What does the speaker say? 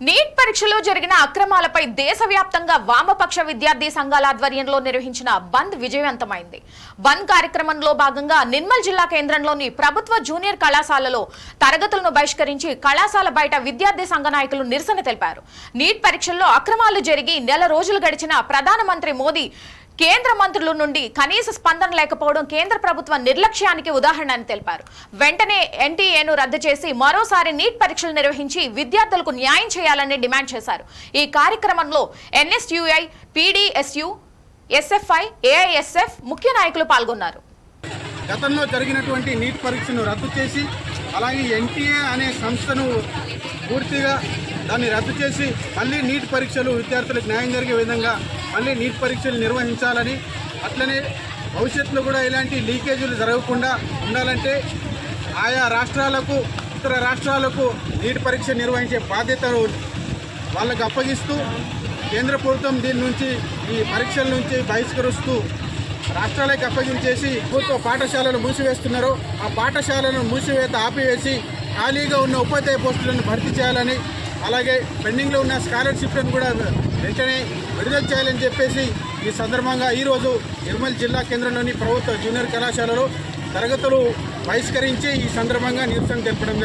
Neat పరీక్షలో జరిగిన అక్రమాలపై దేశవ్యాప్తంగా వామపక్ష విద్యార్థి సంఘాల ఆధ్వర్యంలో నిర్వహించిన బంద్ విజయవంతమైంది. బంద్ కార్యక్రమంలో భాగంగా నిర్మల్ జిల్లా కేంద్రంలోని ప్రభుత్వ జూనియర్ కళాశాలలో తరగతులను బహిష్కరించి కళాశాల బయట విద్యార్థి సంఘ నాయకులు నిరసన తెలిపారు. నీట్ పరీక్షల్లో అక్రమాలు జరిగి నెల రోజులు గడిచిన ప్రధానమంత్రి మోదీ కేంద్ర మంత్రుల నుండి కనీస స్పందన లేకపోవడం కేంద్ర ప్రభుత్వ నిర్లక్ష్యానికి ఉదాహరణ అని తెలిపారు. వెంటనే ఎన్టీఏను రద్దు చేసి మరోసారి నీట్ పరీక్షలు నిర్వహించి విద్యార్థులకు న్యాయం చేయాలని డిమాండ్ చేశారు. ఈ కార్యక్రమంలో ఎన్ఎస్యుఐ పీడీఎస్యు ఎస్ఎఫ్ఐ ఏఐఎస్ఎఫ్ ముఖ్య నాయకులు పాల్గొన్నారు. గతంలో జరిగినటువంటి నీట్ పరీక్షను రద్దు చేసి అలాగే ఎన్టీఏ అనే సంస్థను పూర్తిగా దాన్ని రద్దు చేసి మళ్ళీ నీట్ పరీక్షలు విద్యార్థులకు న్యాయం జరిగే విధంగా మళ్ళీ నీట్ పరీక్షలు నిర్వహించాలని అట్లనే భవిష్యత్తులో కూడా ఇలాంటి లీకేజీలు జరగకుండా ఉండాలంటే ఆయా రాష్ట్రాలకు ఇతర రాష్ట్రాలకు నీటి పరీక్ష నిర్వహించే బాధ్యతను వాళ్ళకు అప్పగిస్తూ కేంద్ర ప్రభుత్వం దీని నుంచి ఈ పరీక్షల నుంచి బహిష్కరిస్తూ రాష్ట్రాలకు అప్పగించేసి ప్రభుత్వ పాఠశాలలు మూసివేస్తున్నారు. ఆ పాఠశాలను మూసివేత ఆపివేసి ఖాళీగా ఉన్న ఉపాధ్యాయ పోస్టులను భర్తీ చేయాలని అలాగే పెండింగ్లో ఉన్న స్కాలర్షిప్లను కూడా వెంటనే విడుదల చేయాలని చెప్పేసి ఈ సందర్భంగా ఈరోజు నిర్మల్ జిల్లా కేంద్రంలోని ప్రభుత్వ జూనియర్ కళాశాలలో తరగతులు బహిష్కరించి ఈ సందర్భంగా నిరసన తెలపడం